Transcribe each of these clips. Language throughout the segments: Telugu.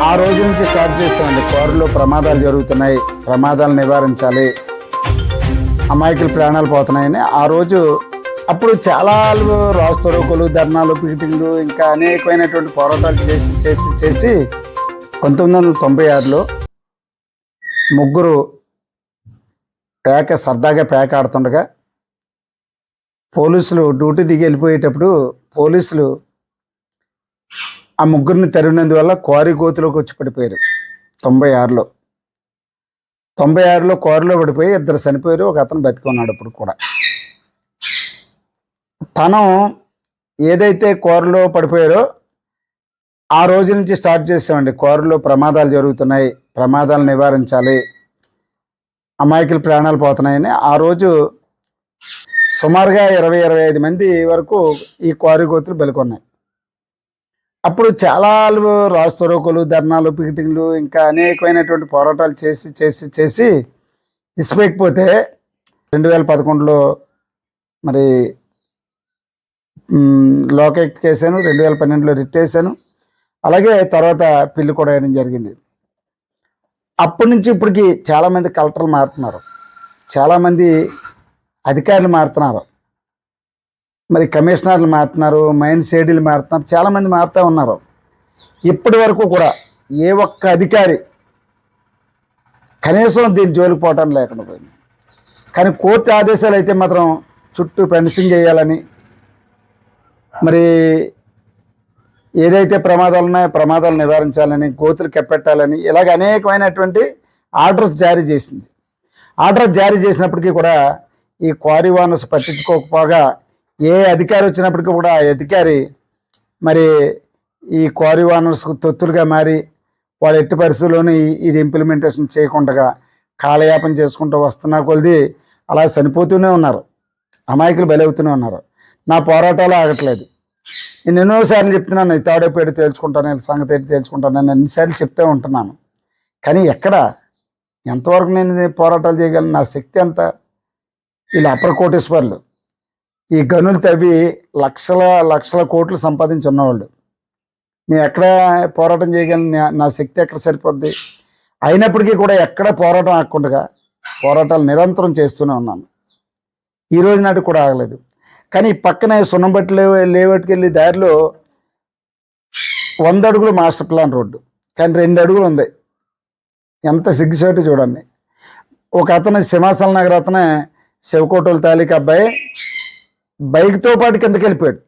ఆ రోజు నుంచి స్టార్ట్ చేసామండి కారులో ప్రమాదాలు జరుగుతున్నాయి. ప్రమాదాలు నివారించాలి. అమాయకులు ప్రాణాలు పోతున్నాయని ఆ రోజు అప్పుడు చాలా రాస్తరోకులు ధర్నాలు పిటింగ్లు ఇంకా అనేకమైనటువంటి పోరాటాలు చేసి చేసి చేసి పంతొమ్మిది వందల తొంభై ఆరులో ముగ్గురు పేక సరదాగా పేక ఆడుతుండగా పోలీసులు డ్యూటీ దిగి వెళ్ళిపోయేటప్పుడు పోలీసులు ఆ ముగ్గురిని తరిగినందువల్ల క్వారీ గోతులోకి వచ్చి పడిపోయారు. తొంభై ఆరులో. తొంభై ఆరులో క్వారీలో పడిపోయి ఇద్దరు చనిపోయారు ఒక అతను బతికున్నాడు ఇప్పుడు కూడా. తను ఏదైతే క్వారీలో పడిపోయారో ఆ రోజు నుంచి స్టార్ట్ చేసామండి క్వారీలో ప్రమాదాలు జరుగుతున్నాయి ప్రమాదాలు నివారించాలి అమాయకులు ప్రాణాలు పోతున్నాయని. ఆ రోజు సుమారుగా ఇరవై ఇరవై ఐదు మంది వరకు ఈ క్వారీ గోతులు బలికొన్నాయి. అప్పుడు చాలా రాస్తరోకులు ధర్నాలు పికెటింగ్లు ఇంకా అనేకమైనటువంటి పోరాటాలు చేసి చేసి చేసి ఇసిపోయకపోతే రెండు వేల పదకొండులో మరి మ్, కేసాను రెండు వేల పన్నెండులో రిట్ వేసాను అలాగే తర్వాత పిల్లి కూడా వేయడం జరిగింది. అప్పటి నుంచి ఇప్పటికి చాలామంది కలెక్టర్లు మారుతున్నారు. చాలామంది అధికారులు మారుతున్నారు. మరి కమిషనర్లు మారుతున్నారు మైన్ సేడీలు మారుతున్నారు చాలామంది మారుతూ ఉన్నారు. ఇప్పటి వరకు కూడా ఏ ఒక్క అధికారి కనీసం దీని జోలికి పోవటం లేకుండా పోయింది. కానీ కోర్టు ఆదేశాలు అయితే మాత్రం చుట్టూ ఫెన్సింగ్ చేయాలని మరి ఏదైతే ప్రమాదాలు ఉన్నాయో ప్రమాదాలు నివారించాలని గోతులు కప్పెట్టాలని ఇలాగ అనేకమైనటువంటి ఆర్డర్స్ జారీ చేసింది. ఆర్డర్ జారీ చేసినప్పటికీ కూడా ఈ క్వారీ వానర్స్ పట్టించుకోకపోగా ఏ అధికారి వచ్చినప్పటికీ కూడా ఆ అధికారి మరి ఈ క్వారీ ఓనర్స్కు తొత్తులుగా మారి వాళ్ళు ఎట్టి పరిస్థితుల్లోనూ ఇది ఇంప్లిమెంటేషన్ చేయకుండా కాలయాపన చేసుకుంటూ వస్తున్న కొలిది అలా చనిపోతూనే ఉన్నారు. అమాయకులు బలవుతూనే ఉన్నారు. నా పోరాటాలు ఆగట్లేదు. నేను ఎన్నోసార్లు చెప్తున్నాను తాడేపేడు తేల్చుకుంటాను వీళ్ళ సంగతి ఏంటి తేల్చుకుంటాను నేను ఎన్నిసార్లు చెప్తూ ఉంటున్నాను. కానీ ఎక్కడ? ఎంతవరకు నేను పోరాటాలు చేయగలను? నా శక్తి అంత వీళ్ళు అప్రకోటేశ్వర్లు ఈ గనులు తవ్వి లక్షల లక్షల కోట్లు సంపాదించున్నవాళ్ళు నేను ఎక్కడ పోరాటం చేయగలను? నా- నా శక్తి ఎక్కడ సరిపోద్ది? అయినప్పటికీ కూడా ఎక్కడ పోరాటం ఆగకుండా పోరాటాలు నిరంతరం చేస్తూనే ఉన్నాను. ఈ రోజు నాటికి కూడా ఆగలేదు. కానీ ఈ పక్కనే సున్నంబట్టి లేవ లేవట్టుకు దారిలో వంద అడుగులు మాస్టర్ ప్లాన్ రోడ్డు. కానీ రెండు అడుగులు ఉంది. ఎంత సిగ్గుచేటు చూడండి. ఒక అతను సింహాసన నగర్ అతనే శివకోటల తాలూకా అబ్బాయి బైక్తో పాటు కిందకి వెళ్ళిపోయాడు.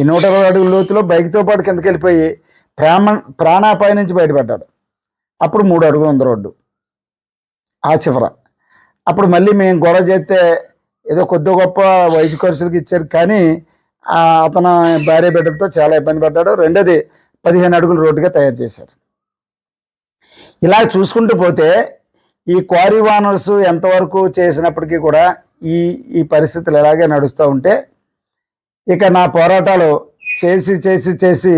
ఈ నూట ఇరవై అడుగుల లోతులో బైక్తో పాటు కిందకి వెళ్ళిపోయి ప్రాణ ప్రాణాపాయ నుంచి బయటపడ్డాడు. అప్పుడు మూడు అడుగులు ఉంది రోడ్డు. ఆ చివర. అప్పుడు మళ్ళీ మేము గొడవ చేస్తే ఏదో కొద్ది గొప్ప వైద్య ఖర్చులకు ఇచ్చారు. కానీ అతను భార్య బిడ్డలతో చాలా ఇబ్బంది పడ్డాడు. రెండోది పదిహేను అడుగుల రోడ్డుగా తయారు చేశారు. ఇలా చూసుకుంటూ పోతే ఈ క్వారీ వానర్స్ ఎంతవరకు చేసినప్పటికీ కూడా ఈ ఈ పరిస్థితులు ఎలాగే నడుస్తూ ఉంటే ఇక నా పోరాటాలు చేసి చేసి చేసి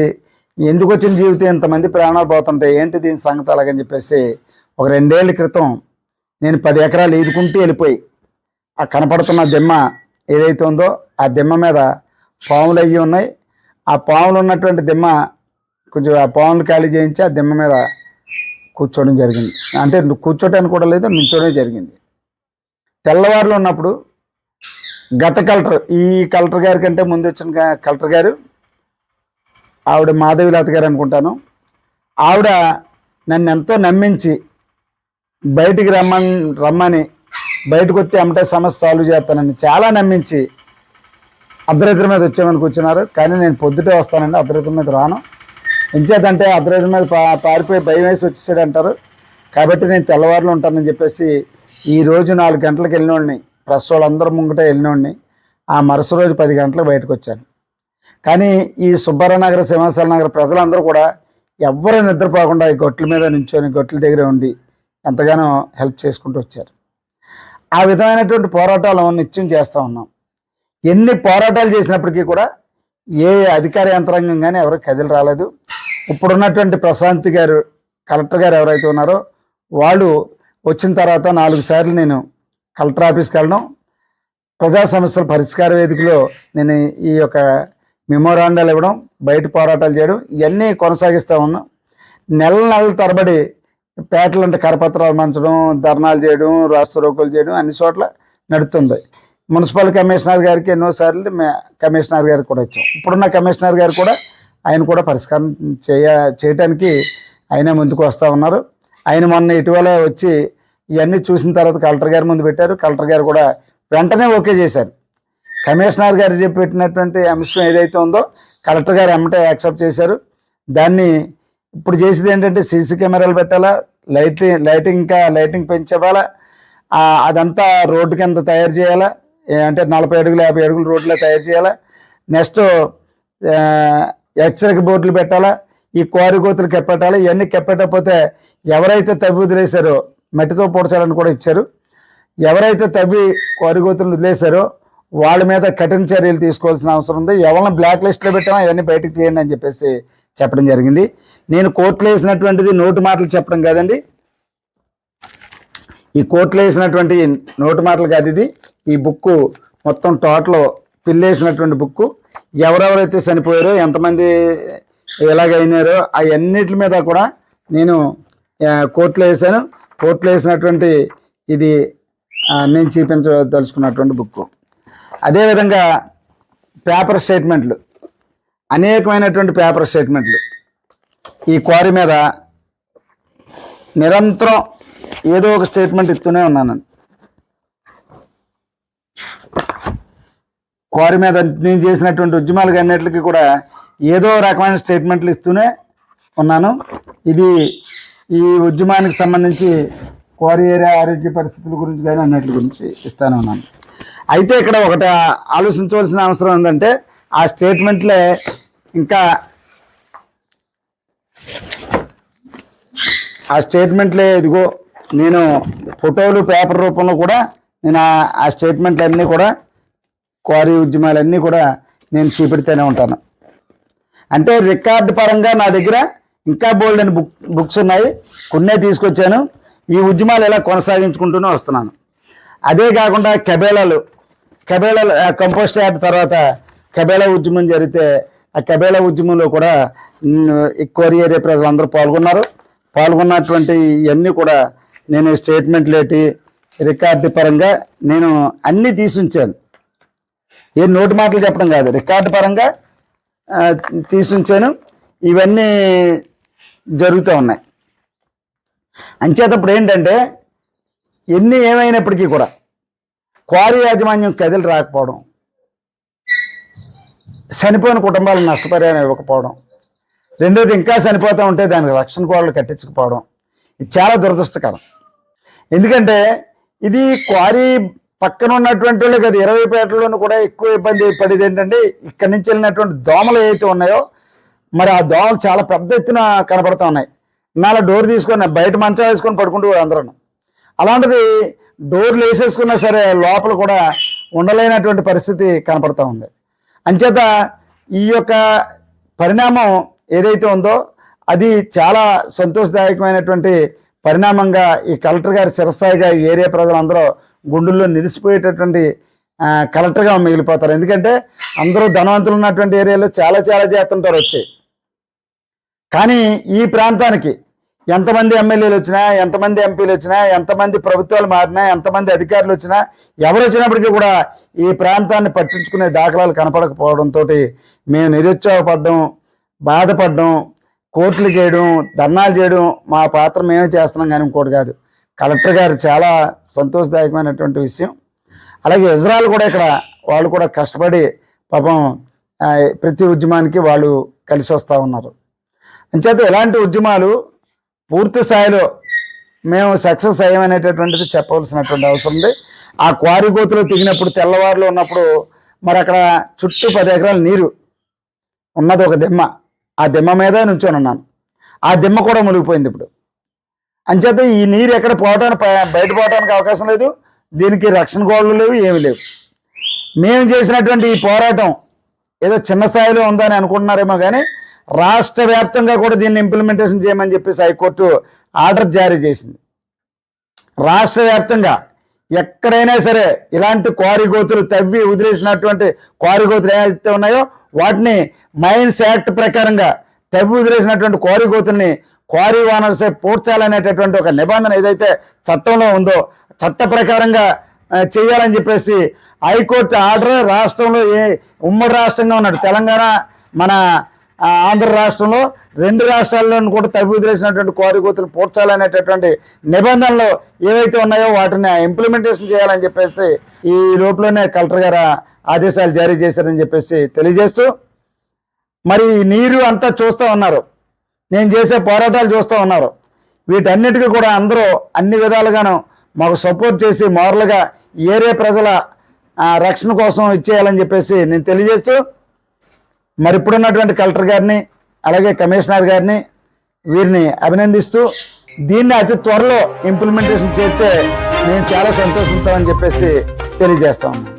ఎందుకు వచ్చిన జీవితం? ఇంతమంది ప్రాణాలు పోతుంటాయి. ఏంటి దీని సంగతి అలాగని చెప్పేసి ఒక రెండేళ్ళ క్రితం నేను పది ఎకరాలు ఈదుకుంటూ వెళ్ళిపోయి ఆ కనపడుతున్న దిమ్మ ఏదైతే ఉందో ఆ దిమ్మ మీద పాములు అయ్యి ఉన్నాయి. ఆ పాములు ఉన్నటువంటి దిమ్మ కొంచెం ఆ పాములు ఖాళీ చేయించి ఆ దిమ్మ మీద కూర్చోవడం జరిగింది. అంటే కూర్చోటానికి కూడా లేదు నిల్చోవడం జరిగింది. తెల్లవారులు ఉన్నప్పుడు గత కలెక్టర్ ఈ కలెక్టర్ గారి కంటే ముందు వచ్చిన కలెక్టర్ గారు ఆవిడ మాధవిలత గారు అనుకుంటాను. ఆవిడ నన్ను ఎంతో నమ్మించి బయటికి రమ్మని రమ్మని బయటకు వచ్చి అమ్మటే సమస్య సాల్వ్ చేస్తానని చాలా నమ్మించి అర్ధరాత్రి మీద వచ్చామని కూర్చున్నారు. కానీ నేను పొద్దుటే వస్తానండి అర్ధరాత్రి మీద రాను. ఎంచేతంటే అర్ధరాత్రి మీద పా పారిపోయి భయం వేసి వచ్చేసాడు అంటారు కాబట్టి నేను తెల్లవారులు ఉంటానని చెప్పేసి ఈ రోజు నాలుగు గంటలకు వెళ్ళినోడిని ప్రెస్ వాళ్ళందరూ ముంగట వెళ్ళినోడిని ఆ మరుస రోజు పది గంటలకు బయటకు వచ్చాను. కానీ ఈ సుబ్బారావు నగర సింహాచల నగర ప్రజలందరూ కూడా ఎవ్వరూ నిద్రపోకుండా ఈ గొట్ల మీద నించొని గొట్ల దగ్గర ఉండి ఎంతగానో హెల్ప్ చేసుకుంటూ వచ్చారు. ఆ విధమైనటువంటి పోరాటాలు నిత్యం చేస్తూ ఉన్నాం. ఎన్ని పోరాటాలు చేసినప్పటికీ కూడా ఏ అధికార యంత్రాంగం కానీ ఎవరు కదిలి రాలేదు. ఇప్పుడున్నటువంటి ప్రశాంతి గారు కలెక్టర్ గారు ఎవరైతే ఉన్నారో వాళ్ళు వచ్చిన తర్వాత నాలుగు సార్లు నేను కలెక్టర్ ఆఫీస్కి వెళ్ళడం. ప్రజా సమస్యల పరిష్కార వేదికలో నేను ఈ యొక్క మెమోరాండాలు ఇవ్వడం బయట పోరాటాలు చేయడం ఇవన్నీ కొనసాగిస్తూ ఉన్నాం. నెల నెలల తరబడి పేటలు అంటే కరపత్రాలు మంచడం ధర్నాలు చేయడం రాస్తరోకులు చేయడం అన్ని చోట్ల నడుస్తుంది మున్సిపల్ కమిషనర్ గారికి ఎన్నోసార్లు మే కమిషనర్ గారికి కూడా ఇచ్చాం. ఇప్పుడున్న కమిషనర్ గారు కూడా ఆయన కూడా పరిష్కారం చేయ చేయటానికి ఆయన ముందుకు వస్తూ ఉన్నారు. ఆయన మొన్న ఇటీవల వచ్చి ఇవన్నీ చూసిన తర్వాత కలెక్టర్ గారి ముందు పెట్టారు. కలెక్టర్ గారు కూడా వెంటనే ఓకే చేశారు. కమిషనర్ గారు చెప్పి పెట్టినటువంటి అంశం ఏదైతే ఉందో కలెక్టర్ గారు ఎమ్మటే యాక్సెప్ట్ చేశారు. దాన్ని ఇప్పుడు చేసేది ఏంటంటే సీసీ కెమెరాలు పెట్టాలా లైట్ లైటింగ్ ఇంకా లైటింగ్ పెంచేవాలా అదంతా రోడ్డు కింద తయారు చేయాలా ఏ అంటే నలభై అడుగులు యాభై అడుగులు రోడ్లో తయారు చేయాలా నెక్స్ట్ హెచ్చరిక బోర్డులు పెట్టాలా ఈ కోరి కోతులు కెప్పెట్టాలి ఇవన్నీ కెప్పెట్టకపోతే ఎవరైతే తవ్వి వదిలేశారో మట్టితో పూడ్చాలని కూడా ఇచ్చారు. ఎవరైతే తవ్వి కోరిగోతులు వదిలేశారో వాళ్ళ మీద కఠిన చర్యలు తీసుకోవాల్సిన అవసరం ఉంది. ఎవరిని బ్లాక్ లిస్ట్లో పెట్టామో అవన్నీ బయటకు తీయండి అని చెప్పేసి చెప్పడం జరిగింది. నేను కోర్టులో వేసినటువంటిది నోటు మాటలు చెప్పడం కాదండి. ఈ కోర్టులో వేసినటువంటి నోటు మాటలు కాదు ఇది. ఈ బుక్ మొత్తం టోటల్ పిల్లేసినటువంటి బుక్ ఎవరెవరైతే చనిపోయారో ఎంతమంది ఎలాగైనారో అవన్నిటి మీద కూడా నేను కోర్టులో వేసాను కోర్టులో వేసినటువంటి ఇది నేను చూపించదలుచుకున్నటువంటి బుక్ అదేవిధంగా పేపర్ స్టేట్మెంట్లు అనేకమైనటువంటి పేపర్ స్టేట్మెంట్లు ఈ క్వారీ మీద నిరంతరం ఏదో ఒక స్టేట్మెంట్ ఇస్తూనే ఉన్నాను క్వారీ మీద నేను చేసినటువంటి ఉద్యమాలకు అన్నిటికీ కూడా ఏదో రకమైన స్టేట్మెంట్లు ఇస్తూనే ఉన్నాను. ఇది ఈ ఉద్యమానికి సంబంధించి క్వారీ ఏరియా ఆరోగ్య పరిస్థితుల గురించి కానీ అన్నిటి గురించి ఇస్తాను ఉన్నాను అయితే ఇక్కడ ఒకటి ఆలోచించవలసిన అవసరం ఏంటంటే ఆ స్టేట్మెంట్లే ఇంకా ఆ స్టేట్మెంట్లే ఇదిగో నేను ఫోటోలు పేపర్ రూపంలో కూడా నేను ఆ- స్టేట్మెంట్లన్నీ స్టేట్మెంట్లు అన్నీ కూడా క్వారీ ఉద్యమాలన్నీ కూడా నేను చూపెడుతూనే ఉంటాను. అంటే రికార్డు పరంగా నా దగ్గర ఇంకా బోల్డ్ అని బుక్ బుక్స్ ఉన్నాయి. కొన్నే తీసుకొచ్చాను. ఈ ఉద్యమాలు ఇలా కొనసాగించుకుంటూనే వస్తున్నాను. అదే కాకుండా కబేలాలు. కబేలాలు కంపోస్ట్ యాప్ తర్వాత కబేలా ఉద్యమం జరిగితే ఆ కబేలా ఉద్యమంలో కూడా ఎక్కువ ఏరియా ప్రజలు ఏరియా ప్రజలందరూ పాల్గొన్నారు. పాల్గొన్నటువంటి ఇవన్నీ కూడా నేను స్టేట్మెంట్లు ఏంటి రికార్డు పరంగా నేను అన్నీ తీసి ఉంచాను ఏ నోటి మాటలు చెప్పడం కాదు. రికార్డు పరంగా తీసి ఉంచాను ఇవన్నీ జరుగుతూ ఉన్నాయి. అంచేత ఇప్పుడు ఏంటంటే ఎన్ని ఏమైనప్పటికీ కూడా క్వారీ యాజమాన్యం కదిలి రాకపోవడం చనిపోయిన కుటుంబాలు నష్టపరిహారం ఇవ్వకపోవడం రెండోది ఇంకా చనిపోతూ ఉంటే దానికి రక్షణ కోడలు కట్టించకపోవడం ఇది చాలా దురదృష్టకరం. ఎందుకంటే ఇది క్వారీ పక్కన ఉన్నటువంటి వాళ్ళు కదా ఇరవై పేటలోనూ కూడా ఎక్కువ ఇబ్బంది పడేది ఏంటంటే ఇక్కడి నుంచి వెళ్ళినటువంటి దోమలు ఏవైతే ఉన్నాయో మరి ఆ దోమలు చాలా పెద్ద ఎత్తున కనపడుతూ ఉన్నాయి. నాలా డోర్ తీసుకొని బయట మంచం వేసుకొని పడుకుంటూ అందరూ అలాంటిది డోర్లు వేసేసుకున్నా సరే లోపల కూడా ఉండలేనటువంటి పరిస్థితి కనపడుతూ ఉంది. అంచేత ఈ యొక్క పరిణామం ఏదైతే ఉందో అది చాలా సంతోషదాయకమైనటువంటి పరిణామంగా ఈ కలెక్టర్ గారి చిరస్థాయిగా ఈ ఏరియా ప్రజలందరూ గుండెల్లో నిలిచిపోయేటటువంటి కలెక్టర్గా మిగిలిపోతారు. ఎందుకంటే అందరూ ధనవంతులు ఉన్నటువంటి ఏరియాలో చాలా చాలా చేస్తుంటారు వచ్చి కానీ ఈ ప్రాంతానికి ఎంతమంది ఎమ్మెల్యేలు వచ్చినా ఎంతమంది ఎంపీలు వచ్చినా ఎంతమంది ప్రభుత్వాలు మారినా ఎంతమంది అధికారులు వచ్చినా ఎవరు వచ్చినప్పటికీ కూడా ఈ ప్రాంతాన్ని పట్టించుకునే దాఖలాలు కనపడకపోవడంతో మేము నిరుత్సాహపడడం బాధపడడం కోర్టులు చేయడం ధర్నాలు చేయడం మా పాత్ర మేమే చేస్తున్నాం కానీ ఇంకోటి కాదు. కలెక్టర్ గారు చాలా సంతోషదాయకమైనటువంటి విషయం. అలాగే ఇజ్రాయల్ కూడా ఇక్కడ వాళ్ళు కూడా కష్టపడి పాపం ప్రతి ఉద్యమానికి వాళ్ళు కలిసి వస్తూ ఉన్నారు. అంచేత ఇలాంటి ఉద్యమాలు పూర్తి స్థాయిలో మేము సక్సెస్ అయ్యామనేటటువంటిది చెప్పవలసినటువంటి అవసరం ఉంది. ఆ క్వారీ గోతులో దిగినప్పుడు తెల్లవారులో ఉన్నప్పుడు మరి అక్కడ చుట్టూ పది ఎకరాల నీరు ఉన్నది ఒక దిమ్మ. ఆ దిమ్మ మీద నుంచొని ఉన్నాను. ఆ దిమ్మ కూడా మునిగిపోయింది ఇప్పుడు. అంచేత ఈ నీరు ఎక్కడ పోవటానికి ప- బయట పోవడానికి అవకాశం లేదు. దీనికి రక్షణ గోడలు లేవు ఏమీ లేవు. మేము చేసినటువంటి ఈ పోరాటం ఏదో చిన్న స్థాయిలో ఉందని అనుకుంటున్నారేమో కానీ రాష్ట్ర వ్యాప్తంగా కూడా దీన్ని ఇంప్లిమెంటేషన్ చేయమని చెప్పేసి హైకోర్టు ఆర్డర్ జారీ చేసింది. రాష్ట్ర వ్యాప్తంగా ఎక్కడైనా సరే ఇలాంటి కోరిగోతులు తవ్వి వదిలేసినటువంటి కోరిగోతులు గోతులు ఏవైతే ఉన్నాయో వాటిని మైన్స్ యాక్ట్ ప్రకారంగా తవ్వి వదిలేసినటువంటి కోరిగోతుల్ని క్వారీ ఓనర్సే పూడ్చాలనేటటువంటి ఒక నిబంధన ఏదైతే చట్టంలో ఉందో చట్ట ప్రకారంగా చేయాలని చెప్పేసి హైకోర్టు ఆర్డర్ రాష్ట్రంలో ఏ ఉమ్మడి రాష్ట్రంగా ఉన్నాడు. తెలంగాణ మన ఆంధ్ర రాష్ట్రంలో రెండు రాష్ట్రాల్లోనూ కూడా తగ్గుదిలేసినటువంటి కోరికూతులు పూడ్చాలనేటటువంటి నిబంధనలు ఏవైతే ఉన్నాయో వాటిని ఇంప్లిమెంటేషన్ చేయాలని చెప్పేసి ఈ లోపలనే కలెక్టర్ గారు ఆదేశాలు జారీ చేశారని చెప్పేసి తెలియజేస్తూ మరి నీరు అంతా చూస్తూ ఉన్నారు. నేను చేసే పోరాటాలు చూస్తూ ఉన్నారు. వీటన్నిటికీ కూడా అందరూ అన్ని విధాలుగాను మాకు సపోర్ట్ చేసి మోరల్గా ఏరియా ప్రజల రక్షణ కోసం ఇచ్చేయాలని చెప్పేసి నేను తెలియజేస్తూ మరి ఇప్పుడున్నటువంటి కలెక్టర్ గారిని అలాగే కమిషనర్ గారిని వీరిని అభినందిస్తూ దీన్ని అతి త్వరలో ఇంప్లిమెంటేషన్ చేస్తే నేను చాలా సంతోషిస్తామని చెప్పేసి తెలియజేస్తా ఉన్నాను